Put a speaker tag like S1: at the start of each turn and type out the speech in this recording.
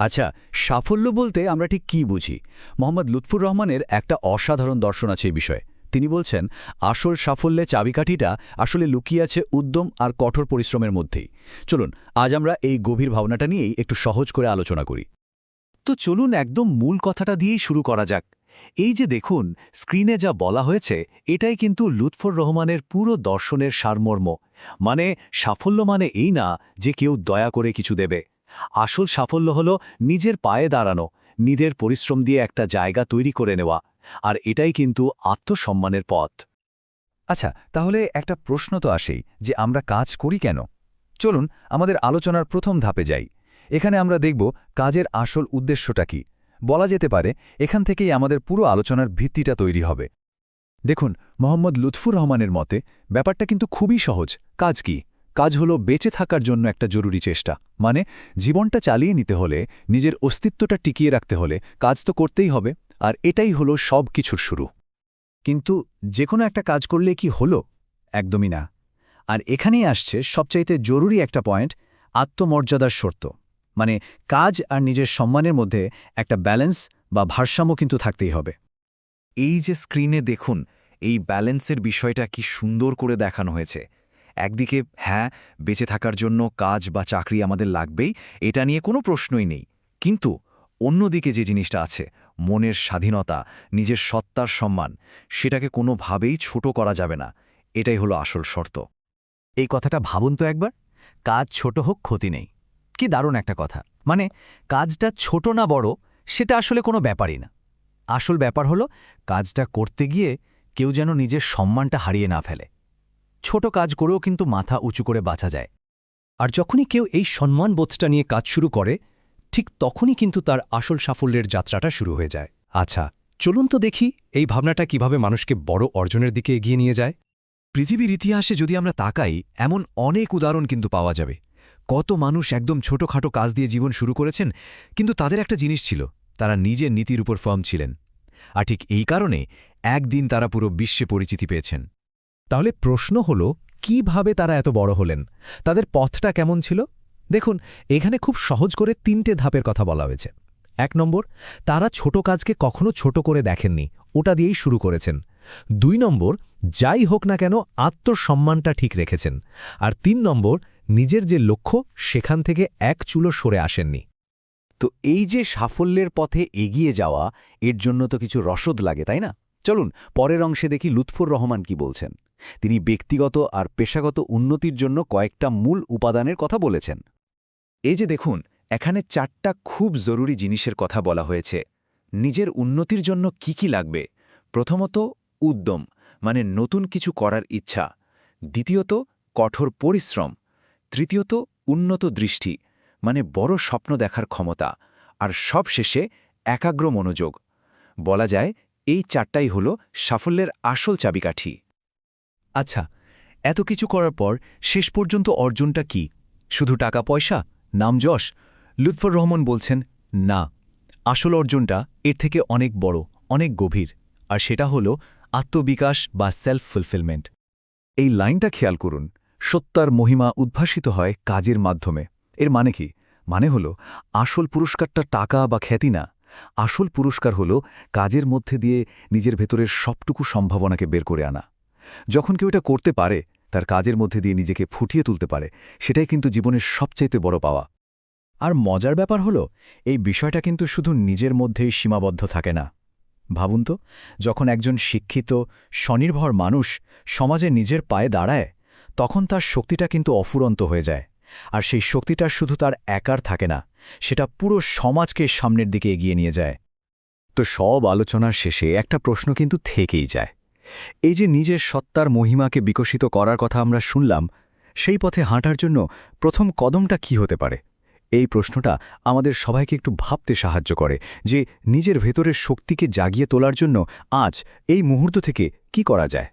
S1: আচ্ছা সাফল্য বলতে আমরা ঠিক কি বুঝি? মোহাম্মদ লুৎফুর রহমানের একটা অসাধারণ দর্শন আছে এই বিষয়ে। তিনি বলছেন, আসল সাফল্যে চাবিকাঠিটা আসলে লুকিয়ে আছে উদ্যম আর কঠোর পরিশ্রমের মধ্যেই। চলুন, আজ আমরা এই গভীর ভাবনাটা নিয়েই একটু সহজ করে আলোচনা করি।
S2: তো চলুন একদম মূল কথাটা দিয়েই শুরু করা যাক। এই যে দেখুন, স্ক্রিনে যা বলা হয়েছে, এটাই কিন্তু লুৎফর রহমানের পুরো দর্শনের সারমর্ম। মানে সাফল্য মানে এই না যে কেউ দয়া করে কিছু দেবে। আসল সাফল্য হল নিজের পায়ে দাঁড়ানো, নিজের পরিশ্রম দিয়ে একটা জায়গা তৈরি করে নেওয়া, আর এটাই কিন্তু আত্মসম্মানের পথ।
S3: আচ্ছা তাহলে একটা প্রশ্ন তো আসেই, যে আমরা কাজ করি কেন? চলুন, আমাদের আলোচনার প্রথম ধাপে যাই। এখানে আমরা দেখব কাজের আসল উদ্দেশ্যটা কি। বলা যেতে পারে, এখান থেকেই আমাদের পুরো আলোচনার ভিত্তিটা তৈরি হবে। দেখুন, মোহাম্মদ লুৎফুর রহমানের মতে, ব্যাপারটা কিন্তু খুবই সহজ। কাজ কি? কাজ হলো বেঁচে থাকার জন্য একটা জরুরি চেষ্টা। মানে জীবনটা চালিয়ে নিতে হলে, নিজের অস্তিত্বটা টিকিয়ে রাখতে হলে কাজ তো করতেই হবে, আর এটাই হলো সব কিছুর শুরু।
S2: কিন্তু যে কোনো একটা কাজ করলে কি হলো? একদমই না। আর এখানেই আসছে সবচাইতে জরুরি একটা পয়েন্ট, আত্মমর্যাদার শর্ত। মানে কাজ আর নিজের সম্মানের মধ্যে একটা ব্যালেন্স বা ভারসাম্য কিন্তু থাকতেই হবে। এই যে স্ক্রিনে দেখুন, এই ব্যালেন্সের বিষয়টা কি সুন্দর করে দেখানো হয়েছে। একদিকে হ্যাঁ বেঁচে থাকার জন্য কাজ বা চাকরি আমাদের লাগবেই, এটা নিয়ে কোনো প্রশ্নই নেই। কিন্তু অন্যদিকে যে জিনিসটা আছে, মনের স্বাধীনতা, নিজের সত্তার সম্মান, সেটাকে কোনোভাবেই ছোট করা যাবে না। এটাই হলো আসল শর্ত। এই কথাটা ভাবুন তো একবার, কাজ ছোট হোক, ক্ষতি নেই। কি দারুণ একটা কথা। মানে কাজটা ছোট না বড়, সেটা আসলে কোনো ব্যাপারই না। আসল ব্যাপার হলো, কাজটা করতে গিয়ে কেউ যেন নিজের সম্মানটা হারিয়ে না ফেলে। ছোট কাজ করেও কিন্তু মাথা উঁচু করে বাঁচা যায়।
S4: আর যখনই কেউ এই সম্মানবোধটা নিয়ে কাজ শুরু করে, ঠিক তখনই কিন্তু তার আসল সাফল্যের যাত্রাটা শুরু হয়ে যায়। আচ্ছা চলুন তো দেখি এই ভাবনাটা কীভাবে মানুষকে বড় অর্জনের দিকে এগিয়ে নিয়ে যায়।
S2: পৃথিবীর ইতিহাসে যদি আমরা তাকাই, এমন অনেক উদাহরণ কিন্তু পাওয়া যাবে। কত মানুষ একদম ছোটখাটো কাজ দিয়ে জীবন শুরু করেছেন, কিন্তু তাদের একটা জিনিস ছিল, তারা নিজের নীতির উপর ফর্ম ছিলেন। আর ঠিক এই কারণে একদিন তারা পুরো বিশ্বে পরিচিতি পেয়েছেন।
S4: তাহলে প্রশ্ন হল, কীভাবে তারা এত বড় হলেন? তাদের পথটা কেমন ছিল? দেখুন, এখানে খুব সহজ করে তিনটে ধাপের কথা বলা হয়েছে। এক নম্বর, তারা ছোট কাজকে কখনো ছোট করে দেখেননি, ওটা দিয়েই শুরু করেছেন। দুই নম্বর, যাই হোক না কেন আত্মসম্মানটা ঠিক রেখেছেন। আর তিন নম্বর, নিজের যে লক্ষ্য, সেখান থেকে এক চুলো সরে আসেননি।
S2: তো এই যে সাফল্যের পথে এগিয়ে যাওয়া, এর জন্য তো কিছু রসদ লাগে, তাই না? চলুন, পরের অংশে দেখি লুৎফুর রহমান কি বলছেন। তিনি ব্যক্তিগত আর পেশাগত উন্নতির জন্য কয়েকটা মূল উপাদানের কথা বলেছেন। এই যে দেখুন, এখানে চারটা খুব জরুরি জিনিসের কথা বলা হয়েছে। নিজের উন্নতির জন্য কি কি লাগবে? প্রথমত, উদ্যম মানে নতুন কিছু করার ইচ্ছা। দ্বিতীয়ত, কঠোর পরিশ্রম। তৃতীয়ত, উন্নত দৃষ্টি মানে বড় স্বপ্ন দেখার ক্ষমতা। আর সবশেষে, একাগ্র মনোযোগ। বলা যায়, এই চারটাই হল সাফল্যের আসল চাবিকাঠি।
S3: আচ্ছা এত কিছু করার পর শেষ পর্যন্ত অর্জনটা কি? শুধু টাকা পয়সা? নাম যশ? লুৎফর রহমান বলছেন, না, আসল অর্জনটা এর থেকে অনেক বড়, অনেক গভীর, আর সেটা হল আত্মবিকাশ বা সেলফ ফুলফিলমেন্ট এই লাইনটা খেয়াল করুন সত্যার মহিমা উদ্ভাসিত হয় কাজের মাধ্যমে। এর মানে কি? মানে হল আসল পুরস্কারটা টাকা বা খ্যাতি না, আসল পুরস্কার হল কাজের মধ্যে দিয়ে নিজের ভেতরের সবটুকু সম্ভাবনাকে বের করে আনা। যখন কেউ এটা করতে পারে, তার কাজের মধ্যে দিয়ে নিজেকে ফুটিয়ে তুলতে পারে, সেটাই কিন্তু জীবনের সবচাইতে বড় পাওয়া।
S2: আর মজার ব্যাপার হলো, এই বিষয়টা কিন্তু শুধু নিজের মধ্যেই সীমাবদ্ধ থাকে না। ভাবুন তো, যখন একজন শিক্ষিত, স্বনির্ভর মানুষ সমাজে নিজের পায়ে দাঁড়ায়, তখন তার শক্তিটা কিন্তু অফুরন্ত হয়ে যায়। আর সেই শক্তিটা শুধু তার একার থাকে না, সেটা পুরো সমাজকে সামনের দিকে এগিয়ে নিয়ে যায়। তো সব আলোচনার শেষে একটা প্রশ্ন কিন্তু থেকেই যায়। এই যে নিজের সত্তার মহিমাকে বিকশিত করার কথা আমরা শুনলাম, সেই পথে হাঁটার জন্য প্রথম কদমটা কি হতে পারে? এই প্রশ্নটা আমাদের সবাইকে একটু ভাবতে সাহায্য করে যে নিজের ভেতরের শক্তিকে জাগিয়ে তোলার জন্য আজ এই মুহূর্ত থেকে কি করা যায়?